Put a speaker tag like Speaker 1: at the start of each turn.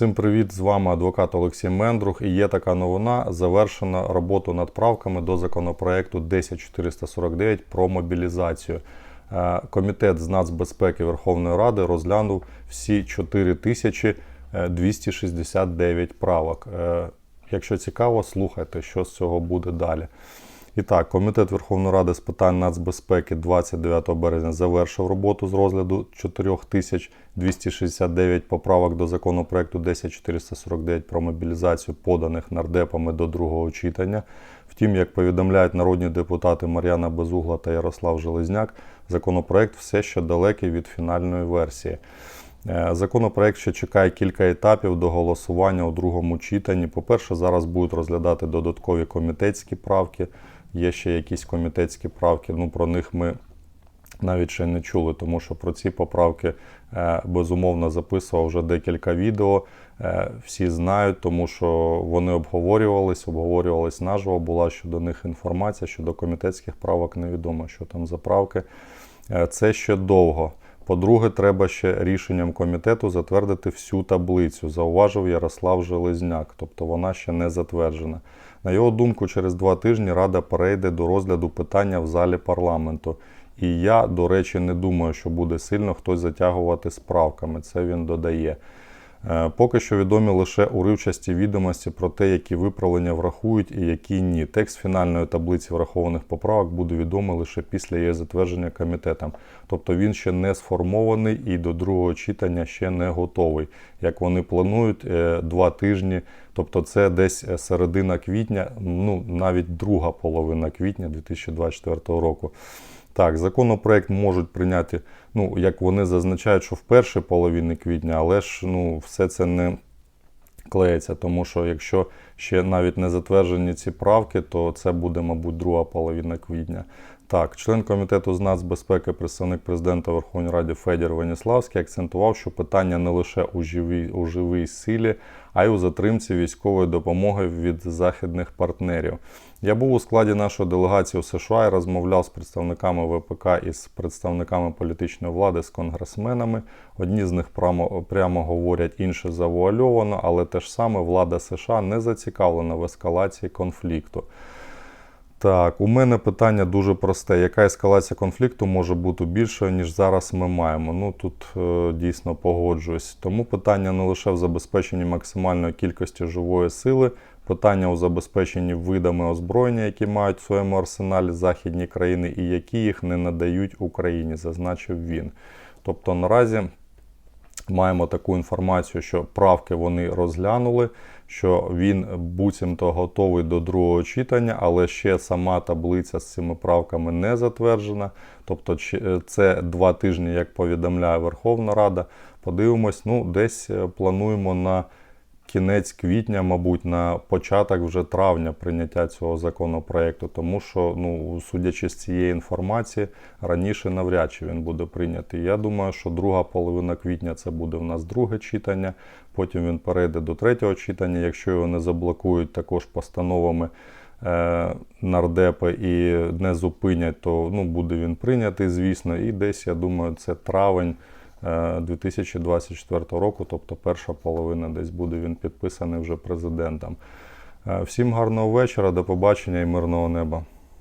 Speaker 1: Всім привіт! З вами адвокат Олексій Мендрух. І є така новина. Завершена роботу над правками до законопроекту 10449 про мобілізацію. Е, Комітет з нацбезпеки Верховної Ради розглянув всі 4269 правок. Е, Якщо цікаво, слухайте, що з цього буде далі. І так, Комітет Верховної Ради з питань нацбезпеки 29 березня завершив роботу з розгляду 4269 поправок до законопроекту 10449 про мобілізацію, поданих нардепами до другого читання. Втім, як повідомляють народні депутати Мар'яна Безугла та Ярослав Железняк, законопроект все ще далекий від фінальної версії. Е, Законопроект ще чекає кілька етапів до голосування у другому читанні. По-перше, зараз будуть розглядати додаткові комітетські правки. Є ще якісь комітетські правки. Ну про них ми навіть ще не чули, тому що про ці поправки е, безумовно записував вже декілька відео. Е, Всі знають, тому що вони обговорювались, обговорювались наживо. Була щодо них інформація. Щодо комітетських правок невідомо, що там за правки. Е, Це ще довго. По-друге, треба ще рішенням комітету затвердити всю таблицю, зауважив Ярослав Железняк, тобто вона ще не затверджена. На його думку, через два тижні Рада перейде до розгляду питання в залі парламенту. І я, до речі, не думаю, що буде сильно хтось затягувати справками. Це він додає. Е, Поки що відомі лише уривчасті відомості про те, які виправлення врахують і які ні. Текст фінальної таблиці врахованих поправок буде відомий лише після її затвердження комітетом. Тобто він ще не сформований і до другого читання ще не готовий. Як вони планують, е, два тижні, тобто це десь е, середина квітня, ну навіть друга половина квітня 2024 року. Так, законопроект можуть прийняти, ну як вони зазначають, що в першій половині квітня, але ж ну все це не клеїться, тому що якщо ще навіть не затверджені ці правки, то це буде, мабуть, друга половина квітня. Так, член комітету з нацбезпеки, представник президента Верховної Ради Федір Веніславський акцентував, що питання не лише у живій, у живій силі, а й у затримці військової допомоги від західних партнерів. Я був у складі нашої делегації у США і розмовляв з представниками ВПК і з представниками політичної влади, з конгресменами. Одні з них прямо, прямо говорять, інші завуальовано, але те ж саме влада США не зацікавлена в ескалації конфлікту. Так, у мене питання дуже просте. Яка ескалація конфлікту може бути більшою, ніж зараз ми маємо? Ну тут е, дійсно погоджуюсь. Тому питання не лише в забезпеченні максимальної кількості живої сили, питання у забезпеченні видами озброєння, які мають в своєму арсеналі західні країни, і які їх не надають Україні, зазначив він. Тобто наразі маємо таку інформацію, що правки вони розглянули, що він буцімто готовий до другого читання, але ще сама таблиця з цими правками не затверджена. Тобто це два тижні, як повідомляє Верховна Рада. Подивимось, ну десь е, плануємо на кінець квітня, мабуть, на початок вже травня прийняття цього законопроекту, тому що, ну, судячи з цієї інформації, раніше навряд чи він буде прийнятий. Я думаю, що друга половина квітня це буде в нас друге читання. Потім він перейде до третього читання, якщо його не заблокують також постановами. е, Нардепи і не зупинять, то ну, буде він прийнятий, звісно. І десь, я думаю, це травень 2024 року, тобто перша половина десь буде він підписаний вже президентом. Е, Всім гарного вечора, до побачення і мирного неба.